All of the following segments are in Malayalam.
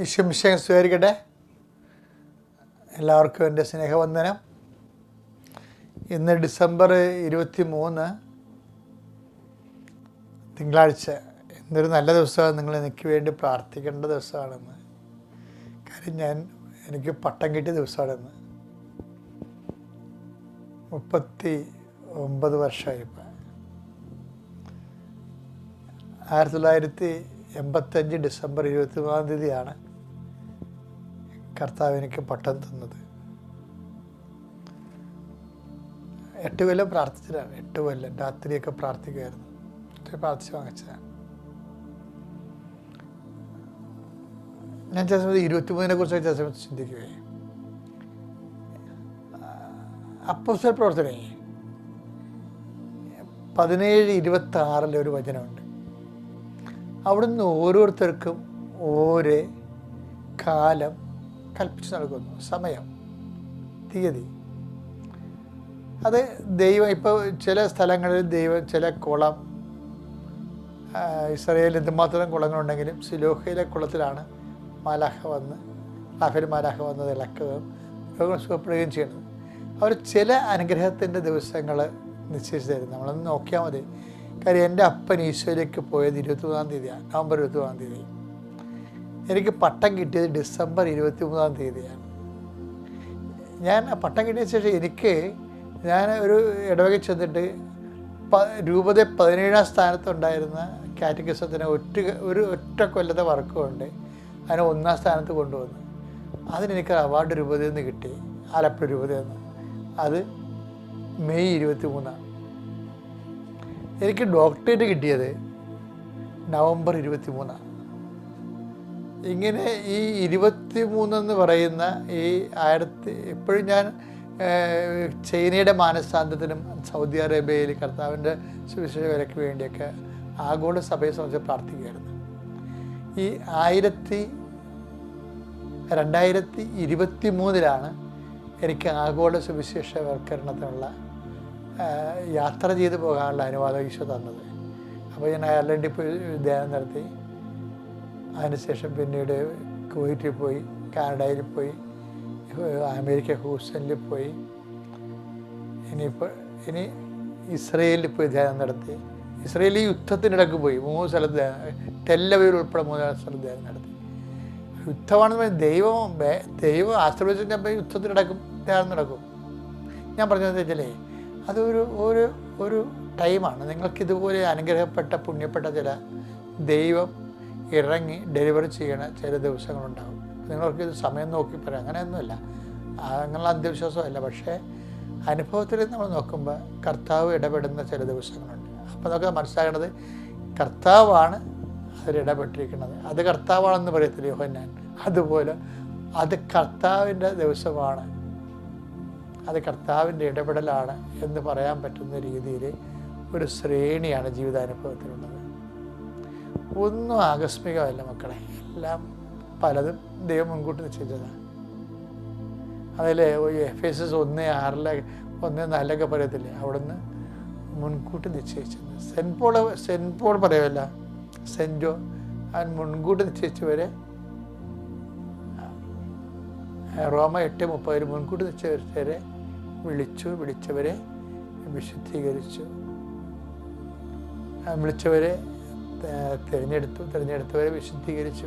ഈശ്വംശം സ്വീകരിക്കട്ടെ എല്ലാവർക്കും എന്റെ സ്നേഹവന്ദനം. ഇന്ന് ഡിസംബർ ഇരുപത്തി മൂന്ന് തിങ്കളാഴ്ച. ഇന്നൊരു നല്ല ദിവസമാണ്. നിങ്ങൾ എനിക്ക് വേണ്ടി പ്രാർത്ഥിക്കേണ്ട ദിവസമാണെന്ന്. കാര്യം ഞാൻ എനിക്ക് പട്ടം കിട്ടിയ ദിവസമാണെന്ന്. മുപ്പത്തി ഒമ്പത് വർഷമായി ഇപ്പം ആയിരത്തി തൊള്ളായിരത്തി എൺപത്തഞ്ച് ഡിസംബർ ഇരുപത്തി മൂന്നാം തീയതിയാണ് കർത്താവ് എനിക്ക് പട്ടം തന്നത്. എട്ട് കൊല്ലം പ്രാർത്ഥിച്ചതാണ്. എട്ട് കൊല്ലം രാത്രിയൊക്കെ പ്രാർത്ഥിക്കുമായിരുന്നു പ്രാർത്ഥിച്ച് വാങ്ങിച്ചതാണ്. ഞാൻ ചില സമയത്ത് ഇരുപത്തിമൂന്നിനെ കുറിച്ച് ചില സമയത്ത് ചിന്തിക്കുകയെ അപ്പോസ്റ്റൽ പ്രവർത്തനേ പതിനേഴ് ഇരുപത്തി ആറിലെ ഒരു വചനമുണ്ട്. അവിടുന്ന് ഓരോരുത്തർക്കും ഓരോ കാലം കൽപ്പിച്ച് നൽകുന്നു സമയം. തീയതി. അത് ദൈവം ഇപ്പോൾ ചില സ്ഥലങ്ങളിൽ ദൈവം ചില കുളം ഇസ്രയേലിൽ എന്തുമാത്രം കുളങ്ങളുണ്ടെങ്കിലും സിലോഹയിലെ കുളത്തിലാണ് മാലാഹ വന്ന് അഫിൽ മാലാഹ വന്നത് ഇളക്കുകയും രോഗം സുഖപ്പെടുകയും ചെയ്യുന്നത് അവർ ചില അനുഗ്രഹത്തിന്റെ ദിവസങ്ങൾ നിശ്ചയിച്ച് തരും നമ്മളൊന്ന് നോക്കിയാൽ മതി. കാര്യം എന്റെ അപ്പൻ ഈശോയിലേക്ക് പോയത് ഇരുപത്തി മൂന്നാം തീയതിയാണ് നവംബർ ഇരുപത്തി മൂന്നാം തീയതി. എനിക്ക് പട്ടം കിട്ടിയത് ഡിസംബർ ഇരുപത്തി മൂന്നാം തീയതിയാണ്. ഞാൻ ആ പട്ടം കിട്ടിയ ശേഷം എനിക്ക് ഞാൻ ഒരു ഇടവകയിൽ ചെന്നിട്ട് പ രൂപത പതിനേഴാം സ്ഥാനത്തുണ്ടായിരുന്ന കാറ്റഗറിസത്തിന് ഒറ്റ ഒരു ഒറ്റ കൊല്ലത്തെ വർക്കുമുണ്ട് അതിനെ ഒന്നാം സ്ഥാനത്ത് കൊണ്ടുവന്നു. അതിനെനിക്ക് അവാർഡ് രൂപതയിൽ നിന്ന് കിട്ടി. ആലപ്പുഴ രൂപതയിൽ നിന്ന്. അത് മെയ് ഇരുപത്തി മൂന്നാണ് എനിക്ക് ഡോക്ടറേറ്റ് കിട്ടിയത് നവംബർ ഇരുപത്തി മൂന്നാണ് ഇങ്ങനെ ഈ ഇരുപത്തി മൂന്നെന്ന് പറയുന്ന ഈ ആയിരത്തി ഇപ്പോഴും ഞാൻ ചൈനയുടെ മാനസാന്തത്തിനും സൗദി അറേബ്യയിൽ കർത്താവിന്റെ സുവിശേഷ വിലയ്ക്ക് വേണ്ടിയൊക്കെ ആഗോള സഭയെ സംബന്ധിച്ച് പ്രാർത്ഥിക്കുകയായിരുന്നു. ഈ ആയിരത്തി രണ്ടായിരത്തി ഇരുപത്തി മൂന്നിലാണ് എനിക്ക് ആഗോള സുവിശേഷവൽക്കരണത്തിനുള്ള യാത്ര ചെയ്തു പോകാനുള്ള അനുവാദം ഈശോ തന്നത്. അപ്പോൾ ഞാൻ അയർലൻഡിൽ പോയി ധ്യാനം നടത്തി. അതിനുശേഷം പിന്നീട് കുവൈറ്റിൽ പോയി കാനഡയിൽ പോയി അമേരിക്ക ഹൂസ്റ്റണിൽ പോയി. ഇനിയിപ്പോൾ ഇനി ഇസ്രയേലിൽ പോയി ധ്യാനം നടത്തി. ഇസ്രയേലിൽ യുദ്ധത്തിനിടക്ക് പോയി. മൂന്ന് സ്ഥലത്ത് ടെല്ലവയിൽ ഉൾപ്പെടെ മൂന്ന് സ്ഥലത്ത് ധ്യാനം നടത്തി. യുദ്ധമാണെന്ന് പറഞ്ഞാൽ ദൈവം ദൈവം ആശ്രയിച്ചിട്ട് യുദ്ധത്തിനിടക്കും ധ്യാനം നടക്കും. ഞാൻ പറഞ്ഞത് വെച്ചാലേ അതൊരു ഒരു ഒരു ടൈമാണ്. നിങ്ങൾക്കിതുപോലെ അനുഗ്രഹപ്പെട്ട പുണ്യപ്പെട്ട ചില ദൈവം ഇറങ്ങി ഡെലിവറി ചെയ്യണ ചില ദിവസങ്ങളുണ്ടാകും. നിങ്ങൾക്ക് ഇത് സമയം നോക്കി പറയാം. അങ്ങനെയൊന്നുമില്ല. അങ്ങനെയുള്ള അന്ധവിശ്വാസമല്ല. പക്ഷേ അനുഭവത്തിൽ നമ്മൾ നോക്കുമ്പോൾ കർത്താവ് ഇടപെടുന്ന ചില ദിവസങ്ങളുണ്ട്. അപ്പോൾ നമുക്ക് മനസ്സിലാക്കേണ്ടത് കർത്താവാണ് അതിൽ ഇടപെട്ടിരിക്കുന്നത്. അത് കർത്താവാണെന്ന് പറയത്തില്ല യോഹന്നാൻ. അതുപോലെ അത് കർത്താവിന്റെ ദിവസമാണ്. അത് കർത്താവിന്റെ ഇടപെടലാണ് എന്ന് പറയാൻ പറ്റുന്ന രീതിയിൽ ഒരു ശ്രേണിയാണ് ജീവിതാനുഭവത്തിലുള്ളത്. ഒന്നും ആകസ്മികമല്ല മക്കളെ. എല്ലാം പലതും ദൈവം മുൻകൂട്ടി നിശ്ചയിച്ചതാണ് അതിൽ എഫ് എസ് എസ് ഒന്ന് ആറിലെ ഒന്ന് നാലിലൊക്കെ പറയത്തില്ലേ? അവിടുന്ന് മുൻകൂട്ടി നിശ്ചയിച്ചത് സെന്റ് പോൾ സെന്റ് പോൾ പറയുമല്ല സെന്റോ അവൻ മുൻകൂട്ടി നിശ്ചയിച്ചവരെ റോമ എട്ട് മുപ്പതിൽ മുൻകൂട്ടി നിശ്ചയിച്ചവരെ വിളിച്ചു വിളിച്ചവരെ വിശുദ്ധീകരിച്ചു. വിളിച്ചവരെ തിരഞ്ഞെടുത്തു തിരഞ്ഞെടുത്തവരെ വിശുദ്ധീകരിച്ചു.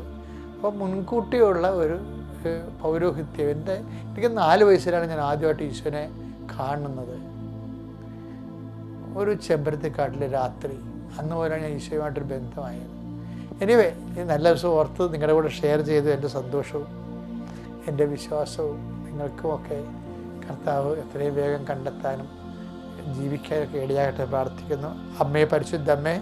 അപ്പോൾ മുൻകൂട്ടിയുള്ള ഒരു പൗരോഹിത്യം. എന്റെ എനിക്ക് നാല് വയസ്സിലാണ് ഞാൻ ആദ്യമായിട്ട് ഈശോനെ കാണുന്നത്. ഒരു ചെമ്പരത്തിക്കാട്ടിലെ രാത്രി അന്ന് പോലെയാണ് ഞാൻ ഈശോയുമായിട്ടൊരു ബന്ധമായത്. എനിവേ ഈ നല്ല ദിവസം ഓർത്ത് നിങ്ങളുടെ കൂടെ ഷെയർ ചെയ്തു എന്റെ സന്തോഷവും എന്റെ വിശ്വാസവും നിങ്ങൾക്കുമൊക്കെ കർത്താവ് എത്രയും വേഗം കണ്ടെത്താനും ജീവിക്കാനൊക്കെ ഇടയാകട്ടെ പ്രാർത്ഥിക്കുന്നു. അമ്മയെ പരിശുദ്ധ അമ്മേ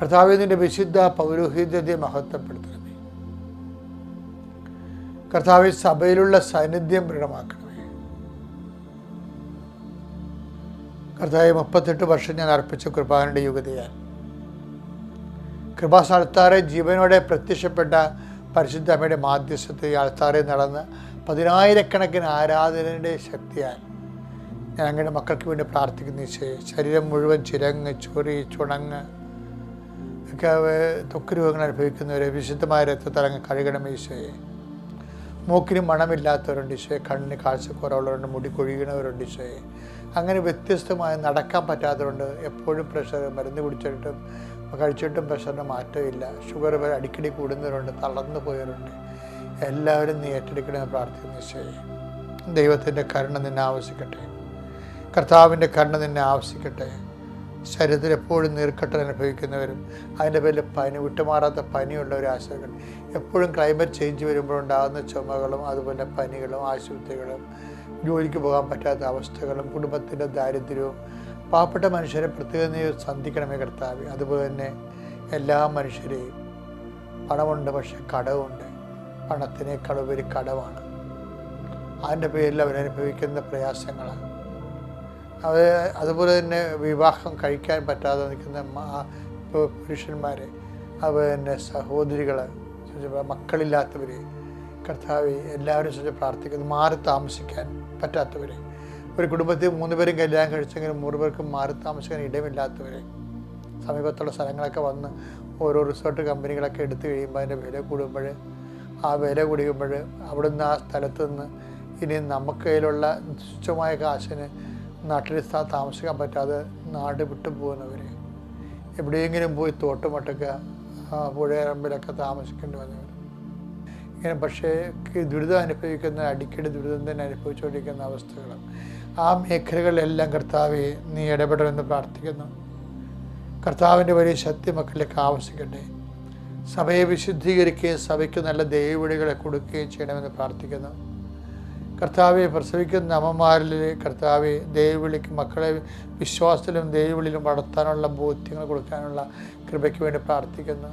കർത്താവിന്റെ വിശുദ്ധ പൗരോഹിത്യത്തെ മഹത്വപ്പെടുത്തണമേ. കർത്താവ് സഭയിലുള്ള സാന്നിധ്യം ദൃഢമാക്കണമേ. കർത്താവ് മുപ്പത്തെട്ട് വർഷം ഞാൻ അർപ്പിച്ച കൃപാനയുടെ യുഗതയാൽ കൃപാസ്ഥാനത്താറെ ജീവനോടെ പ്രത്യക്ഷപ്പെട്ട പരിശുദ്ധ അമ്മയുടെ മാധ്യസ്ഥത്തിൽ ആൾത്താറെ നടന്ന് പതിനായിരക്കണക്കിന് ആരാധനയുടെ ശക്തിയാൽ ഞാൻ അങ്ങയുടെ മക്കൾക്ക് വേണ്ടി പ്രാർത്ഥിക്കുന്ന ശരീരം മുഴുവൻ ചിരങ്ങ് ചൊറി ചുണങ്ങ് ഒക്കെ തൊക്ക് രോഗങ്ങൾ അനുഭവിക്കുന്നവരെ വിശുദ്ധമായ രക്തത്തലങ്ങ് കഴുകണം ഈശോയെ. മൂക്കിന് മണമില്ലാത്തവരുണ്ട് ഈശോയെ. കണ്ണിന് കാഴ്ചക്കുറവുള്ളവരുണ്ട് മുടി കൊഴിയണവരുണ്ട് ഈശോയെ. അങ്ങനെ വ്യത്യസ്തമായി നടക്കാൻ പറ്റാത്തവരുണ്ട്. എപ്പോഴും പ്രഷർ മരുന്ന് കുടിച്ചിട്ടും കഴിച്ചിട്ടും പ്രഷറിന് മാറ്റമില്ല. ഷുഗർ വരെ അടിക്കടി കൂടുന്നവരുണ്ട് തളർന്നു പോയവരുണ്ട്. എല്ലാവരും നീ ഏറ്റെടുക്കണമെന്ന് പ്രാർത്ഥിക്കുന്നു ഈശോയെ. ദൈവത്തിന്റെ കരുണ നിന്നെ ആവശ്യിക്കട്ടെ. കർത്താവിന്റെ കരുണ നിന്നെ ആവശ്യിക്കട്ടെ. ശരീരത്തിൽ എപ്പോഴും നീർക്കെട്ട് അനുഭവിക്കുന്നവരും അതിന്റെ പേരിൽ പനി വിട്ടുമാറാത്ത പനിയുള്ളവർ ആശങ്ക എപ്പോഴും ക്ലൈമറ്റ് ചേഞ്ച് വരുമ്പോഴുണ്ടാകുന്ന ചുമകളും അതുപോലെ പനികളും ആശുപത്രികളും ജോലിക്ക് പോകാൻ പറ്റാത്ത അവസ്ഥകളും കുടുംബത്തിന്റെ ദാരിദ്ര്യവും പാവപ്പെട്ട മനുഷ്യരെ പ്രത്യേകം സന്ധിക്കണമേ കർത്താവ്. അതുപോലെ തന്നെ എല്ലാ മനുഷ്യരെയും പണമുണ്ട് പക്ഷെ കടവുണ്ട്. പണത്തിനേക്കാൾ ഉപരി കടവാണ്. അതിന്റെ പേരിൽ അവരനുഭവിക്കുന്ന പ്രയാസങ്ങളാണ്. അത് അതുപോലെ തന്നെ വിവാഹം കഴിക്കാൻ പറ്റാതെ നിൽക്കുന്ന പുരുഷന്മാരെ അതുപോലെ തന്നെ സഹോദരികൾ മക്കളില്ലാത്തവർ കർത്താവ് എല്ലാവരും ശ്രദ്ധിച്ച് പ്രാർത്ഥിക്കുന്നു. മാറി താമസിക്കാൻ പറ്റാത്തവരെ. ഒരു കുടുംബത്തിൽ മൂന്ന് പേരും കല്യാണം കഴിച്ചെങ്കിലും മൂന്ന് പേർക്കും മാറി താമസിക്കാൻ ഇടമില്ലാത്തവരെ. സമീപത്തുള്ള സ്ഥലങ്ങളൊക്കെ വന്ന് ഓരോ റിസോർട്ട് കമ്പനികളൊക്കെ എടുത്തു കഴിയുമ്പോൾ അതിന്റെ വില കൂടുമ്പോൾ ആ വില കുടിക്കുമ്പോൾ അവിടുന്ന് ആ സ്ഥലത്ത് നിന്ന് ഇനി നമുക്ക് കയ്യിലുള്ള തുച്ഛമായ കാശിന് നാട്ടിൽ താമസിക്കാൻ പറ്റാതെ നാട് വിട്ടു പോകുന്നവർ എവിടെയെങ്കിലും പോയി തോട്ടുമട്ടൊക്കെ പുഴയറമ്പിലൊക്കെ താമസിക്കേണ്ടി വന്നവർ ഇങ്ങനെ പക്ഷേ ദുരിതം അനുഭവിക്കുന്ന അടിക്കടി ദുരിതം തന്നെ അനുഭവിച്ചുകൊണ്ടിരിക്കുന്ന അവസ്ഥകൾ ആ മേഖലകളിലെല്ലാം കർത്താവെ നീ ഇടപെടണമെന്ന് പ്രാർത്ഥിക്കുന്നു. കർത്താവിന്റെ വലിയ ശക്തി മക്കളിലേക്ക് ആവശ്യിക്കട്ടെ സഭയെ വിശുദ്ധീകരിക്കുകയും സഭയ്ക്ക് നല്ല ദൈവവിളികളെ കൊടുക്കുകയും ചെയ്യണമെന്ന് പ്രാർത്ഥിക്കുന്നു. കർത്താവെ പ്രസവിക്കുന്ന അമ്മമാരിൽ കർത്താവെ ദൈവവിളിക്ക് മക്കളെ വിശ്വാസത്തിലും ദൈവവിളിയിലും വളർത്താനുള്ള ബോധ്യങ്ങൾ കൊടുക്കാനുള്ള കൃപയ്ക്ക് വേണ്ടി പ്രാർത്ഥിക്കുന്നു.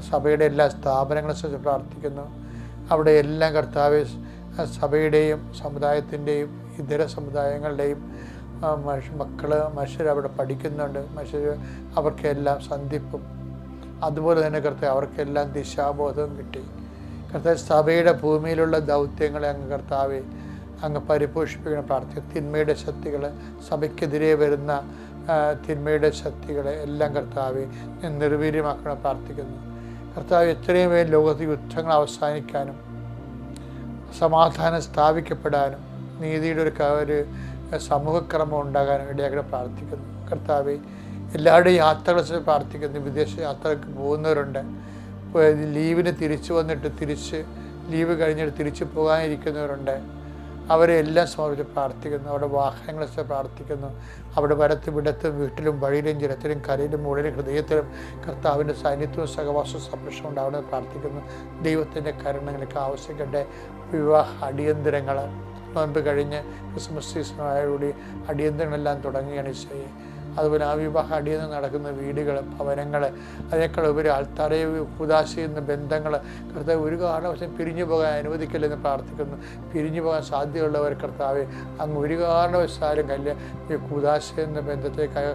സഭയുടെ എല്ലാ സ്ഥാപനങ്ങളെ സംബന്ധിച്ച് പ്രാർത്ഥിക്കുന്നു. അവിടെ എല്ലാം കർത്താവെ സഭയുടെയും സമുദായത്തിന്റെയും ഇതര സമുദായങ്ങളുടെയും മനുഷ്യ മക്കൾ മനുഷ്യർ അവിടെ പഠിക്കുന്നുണ്ട്. മനുഷ്യർ അവർക്കെല്ലാം സന്ധിപ്പും. അതുപോലെ തന്നെ കർത്താവ് അവർക്കെല്ലാം ദിശാബോധവും കിട്ടി. കർത്താവ് സഭയുടെ ഭൂമിയിലുള്ള ദൗത്യങ്ങളെ അങ്ങ് കർത്താവെ അങ്ങ് പരിപോഷിപ്പിക്കണം. പ്രാർത്ഥിക്കും തിന്മയുടെ ശക്തികൾ സഭയ്ക്കെതിരെ വരുന്ന തിന്മയുടെ ശക്തികളെ എല്ലാം കർത്താവെ നിർവീര്യമാക്കണം പ്രാർത്ഥിക്കുന്നു. കർത്താവ് എത്രയും വേഗം ലോകത്ത് യുദ്ധങ്ങൾ അവസാനിക്കാനും സമാധാനം സ്ഥാപിക്കപ്പെടാനും നീതിയുടെ ഒരു ഒരു സമൂഹക്രമം ഉണ്ടാകാനും ഇടയാക്കി പ്രാർത്ഥിക്കുന്നു. കർത്താവെ എല്ലാവരുടെയും യാത്രകളെ പ്രാർത്ഥിക്കുന്നു. വിദേശ യാത്രയ്ക്ക് പോകുന്നവരുണ്ട്. ലീവിന് തിരിച്ചു വന്നിട്ട് തിരിച്ച് ലീവ് കഴിഞ്ഞിട്ട് തിരിച്ചു പോകാനിരിക്കുന്നവരുണ്ട്. അവരെ എല്ലാം സമർപ്പിച്ച് പ്രാർത്ഥിക്കുന്നു. അവിടെ വാഹനങ്ങളെ പ്രാർത്ഥിക്കുന്നു. അവിടെ വരത്തും ഇടത്തും വീട്ടിലും വഴിയിലും ജലത്തിലും കരയിലും മുകളിലും ഹൃദയത്തിലും കർത്താവിന്റെ സാന്നിധ്യവും സഹവാസവും സംരക്ഷണം ഉണ്ടാവണമെന്ന് പ്രാർത്ഥിക്കുന്നു. ദൈവത്തിന്റെ കരുണങ്ങൾക്ക് ആവശ്യിക്കട്ടെ വിവാഹ അടിയന്തരങ്ങൾ നോൻപ് കഴിഞ്ഞ് ക്രിസ്മസ് സീസണോടുകൂടി അടിയന്തരങ്ങളെല്ലാം തുടങ്ങുകയാണ് ഈശോയെ. അതുപോലെ ആ വിവാഹ നിന്ന് നടക്കുന്ന വീടുകൾ ഭവനങ്ങൾ അതിനേക്കാൾ ഉപരി ആൾത്താരെ ഉദാശ ചെയ്യുന്ന ബന്ധങ്ങൾ കർത്താവ് ഒരു കാരണവശം പിരിഞ്ഞു പോകാൻ അനുവദിക്കില്ലെന്ന് പ്രാർത്ഥിക്കുന്നു. പിരിഞ്ഞു പോകാൻ സാധ്യതയുള്ളവർ കർത്താവ് അങ്ങ് ഒരു കാരണവശാലും കല്ല് ഈ കുതാശ എന്ന ബന്ധത്തേക്ക്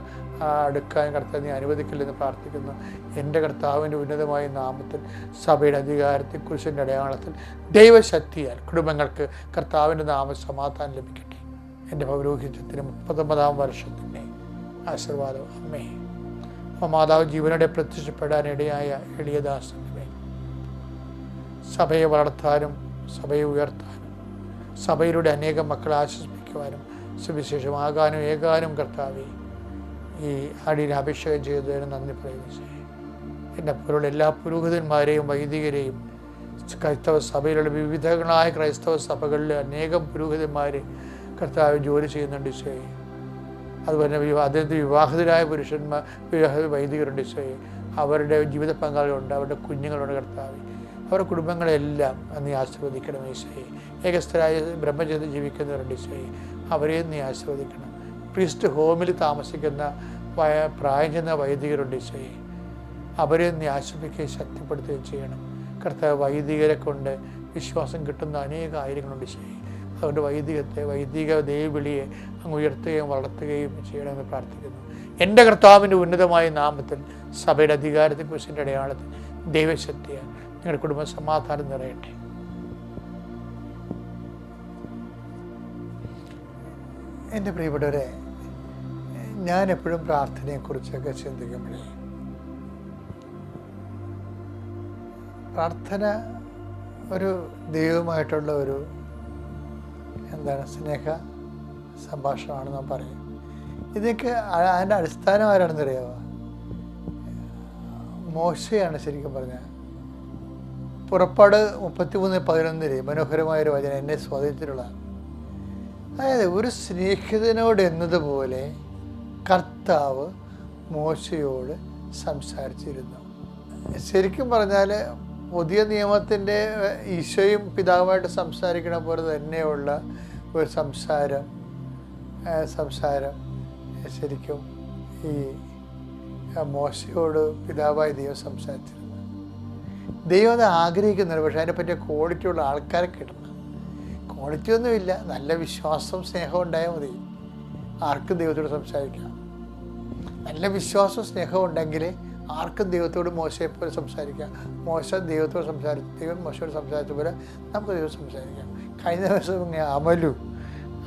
അടുക്കാൻ കർത്താവ് നീ അനുവദിക്കില്ലെന്ന് പ്രാർത്ഥിക്കുന്നു. എന്റെ കർത്താവിന്റെ ഉന്നതമായ നാമത്തിൽ സഭയുടെ അധികാരത്തിൽ കുരിശിന്റെ അടയാളത്തിൽ ദൈവശക്തിയാൽ കുടുംബങ്ങൾക്ക് കർത്താവിന്റെ നാമ സമാധാനം ലഭിക്കട്ടെ. എന്റെ പൗരോഹിത്യത്തിന് മുപ്പത്തൊമ്പതാം വർഷത്തിന്റെ ആശീർവാദം. അമ്മേ അപ്പോൾ മാതാവ് ജീവനോടെ പ്രത്യക്ഷപ്പെടാനിടയായ എളിയദാസ് അമ്മേ സഭയെ വളർത്താനും സഭയെ ഉയർത്താനും സഭയിലൂടെ അനേകം മക്കളെ ആശ്വസിപ്പിക്കുവാനും സുവിശേഷമാകാനും ഏകാനും കർത്താവെ ഈ അടിയിൽ അഭിഷേകം ചെയ്തതിന് നന്ദി പ്രയോഗിച്ചു എന്നെ പോലുള്ള എല്ലാ പുരോഹിതന്മാരെയും വൈദികരെയും ക്രൈസ്തവ സഭയിലുള്ള വിവിധങ്ങളായ ക്രൈസ്തവ സഭകളിൽ അനേകം പുരോഹിതന്മാർ കർത്താവ് ജോലി ചെയ്യുന്നുണ്ട് ഈശോയെ. അതുപോലെ അദ്ദേഹത്തെ വിവാഹിതരായ പുരുഷന്മാർ വിവാഹ വൈദികരുണ്ട് ഈശോയെ അവരുടെ ജീവിത പങ്കാളികളുണ്ട് അവരുടെ കുഞ്ഞുങ്ങളുണ്ട് കർത്താവ്. അവരുടെ കുടുംബങ്ങളെല്ലാം നീ ആശീർവദിക്കണം ഈശോയെ. ഏകസ്ഥരായ ബ്രഹ്മചര്യം ജീവിക്കുന്നവരുണ്ട് ഈശോയെ അവരെയും നീ ആശീർവദിക്കണം. പ്രീസ്റ്റ് ഹോമിൽ താമസിക്കുന്ന പ്രായം ചെന്ന വൈദികരുണ്ട് ഈശോയെ അവരെ നീ ആശ്രയിക്കുകയും ശക്തിപ്പെടുത്തുകയും ചെയ്യണം. കർത്താവ് വൈദികരെ കൊണ്ട് വിശ്വാസം കിട്ടുന്ന അനേക കാര്യങ്ങളുണ്ട് ശരി അതുകൊണ്ട് വൈദികത്തെ വൈദിക ദേവിളിയെ അങ്ങ് ഉയർത്തുകയും വളർത്തുകയും ചെയ്യണമെന്ന് പ്രാർത്ഥിക്കുന്നു. എന്റെ കർത്താവിന്റെ ഉന്നതമായ നാമത്തിൽ സഭയുടെ അധികാരത്തെ കുറിച്ചിന്റെ അടയാളത്തിൽ ദൈവശക്തിയാൽ നിങ്ങളുടെ കുടുംബ സമാധാനം നിറയട്ടെ. എന്റെ പ്രിയപ്പെട്ടവരെ ഞാൻ എപ്പോഴും പ്രാർത്ഥനയെക്കുറിച്ചൊക്കെ ചിന്തിക്കുമ്പോഴേ പ്രാർത്ഥന ഒരു ദൈവമായിട്ടുള്ള ഒരു എന്താണ് സ്നേഹ സംഭാഷണമാണ് നാം പറയും ഇതൊക്കെ അതിന്റെ അടിസ്ഥാനം ആരാണെന്ന് അറിയാമോ മോശയാണ് ശരിക്കും പറഞ്ഞാൽ. പുറപ്പാട് മുപ്പത്തിമൂന്ന് പതിനൊന്നിൽ മനോഹരമായൊരു വചനം എന്നെ സ്വാധീനത്തിലുള്ള അതായത് ഒരു സ്നേഹിതനോട് എന്നതുപോലെ കർത്താവ് മോശയോട് സംസാരിച്ചിരുന്നു. ശരിക്കും പറഞ്ഞാൽ പുതിയ നിയമത്തിന്റെ ഈശോയും പിതാവുമായിട്ട് സംസാരിക്കണ പോലെ തന്നെയുള്ള ഒരു സംസാരം സംസാരം. ശരിക്കും ഈ മോശയോട് പിതാവായ ദൈവം സംസാരിച്ചിരുന്നു. ദൈവം അത് ആഗ്രഹിക്കുന്നുണ്ട് പക്ഷേ അതിനെ പറ്റിയ ക്വാളിറ്റി ഉള്ള ആൾക്കാരെ കിട്ടണം. ക്വാളിറ്റി ഒന്നുമില്ല നല്ല വിശ്വാസം സ്നേഹം ഉണ്ടായാൽ മതി. ആർക്കും ദൈവത്തോട് സംസാരിക്കാം. നല്ല വിശ്വാസവും സ്നേഹവും ഉണ്ടെങ്കിൽ ആർക്കും ദൈവത്തോട് മോശയെപ്പോലെ സംസാരിക്കാം. മോശ ദൈവത്തോട് സംസാരിച്ചു ദൈവം മോശയോട് സംസാരിച്ച പോലെ നമുക്ക് ദൈവം സംസാരിക്കാം. കഴിഞ്ഞ ദിവസം ഇങ്ങനെ അമലു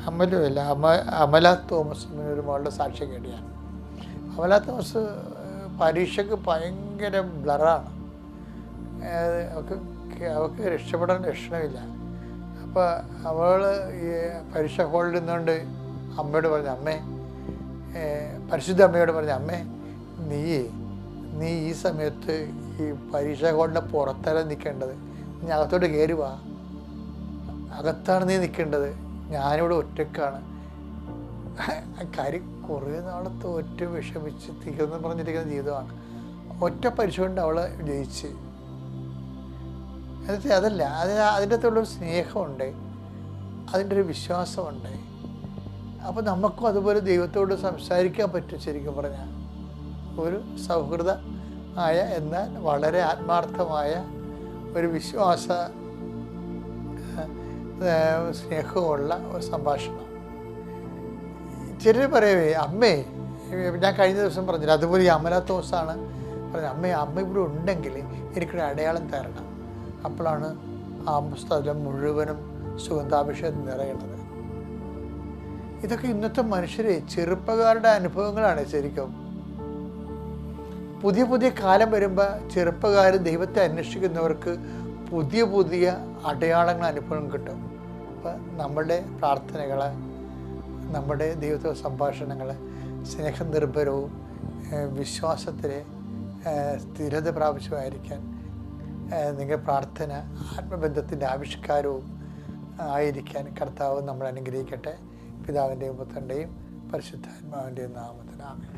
അമലു അല്ല അമ അമല തോമസ് എന്നൊരു മകളുടെ സാക്ഷ്യം കേട്ടിയാണ്. അമല തോമസ് പരീക്ഷയ്ക്ക് ഭയങ്കര ബ്ലറാണ്. അവൾക്ക് അവൾക്ക് രക്ഷപ്പെടാൻ രക്ഷണമില്ല അപ്പോൾ അവൾ ഈ പരീക്ഷ ഹോളിൽ നിന്നുകൊണ്ട് അമ്മയോട് പറഞ്ഞു അമ്മേ പരിശുദ്ധ അമ്മയോട് പറഞ്ഞു അമ്മേ നീ നീ ഈ സമയത്ത് ഈ പരീക്ഷ ഹോളിന്റെ പുറത്തല്ല നിൽക്കേണ്ടത്? നീ അകത്തോട്ട് കയറി വാ. അകത്താണ് നീ നിൽക്കേണ്ടത്. ഞാനിവിടെ ഒറ്റക്കാണ്. കാര്യം കുറേ നാൾ ഒറ്റ വിഷമിച്ച് തീർന്ന് പറഞ്ഞിരിക്കുന്ന ജീവിതമാണ്. ഒറ്റ പരീക്ഷ കൊണ്ട് അവൾ ജയിച്ച്. എന്നിട്ട് അതല്ല അത് അതിന്റെ അകത്തുള്ളൊരു സ്നേഹമുണ്ട്. അതിന്റെ ഒരു വിശ്വാസമുണ്ട്. അപ്പോൾ നമുക്കും അതുപോലെ ദൈവത്തോട് സംസാരിക്കാൻ പറ്റും ശരിക്കും പറഞ്ഞാൽ. ഒരു സൗഹൃദ ആയ എന്നാൽ വളരെ ആത്മാർത്ഥമായ ഒരു വിശ്വാസ സ്നേഹമുള്ള ഒരു സംഭാഷണം. ചിലർ പറയവേ അമ്മേ ഞാൻ കഴിഞ്ഞ ദിവസം പറഞ്ഞില്ല അതുപോലെ ഈ അമല തോസാണ് പറഞ്ഞത്. അമ്മേ അമ്മ ഇവിടെ ഉണ്ടെങ്കിൽ എനിക്കൊരു അടയാളം തരണം. അപ്പോഴാണ് ആ സ്ഥലം മുഴുവനും സുഗന്ധാഭിഷേകം നിറയുന്നത്. ഇതൊക്കെ ഇന്നത്തെ മനുഷ്യരെ ചെറുപ്പക്കാരുടെ അനുഭവങ്ങളാണ് ശരിക്കും. പുതിയ പുതിയ കാലം വരുമ്പോൾ ചെറുപ്പക്കാർ ദൈവത്തെ അന്വേഷിക്കുന്നവർക്ക് പുതിയ പുതിയ അടയാളങ്ങൾ അനുഭവം കിട്ടും. അപ്പം നമ്മുടെ പ്രാർത്ഥനകൾ നമ്മുടെ ദൈവത്തെ സംഭാഷണങ്ങൾ സ്നേഹനിർഭരവും നിർഭരവും വിശ്വാസത്തിലെ സ്ഥിരത പ്രാപിച്ചുമായിരിക്കാൻ നിങ്ങളുടെ പ്രാർത്ഥന ആത്മബന്ധത്തിന്റെ ആവിഷ്കാരവും ആയിരിക്കാൻ കർത്താവ് നമ്മൾ അനുഗ്രഹിക്കട്ടെ. പിതാവിന്റെയും പുത്രന്റെയും പരിശുദ്ധാത്മാവിന്റെയും നാമത്തിനാമേ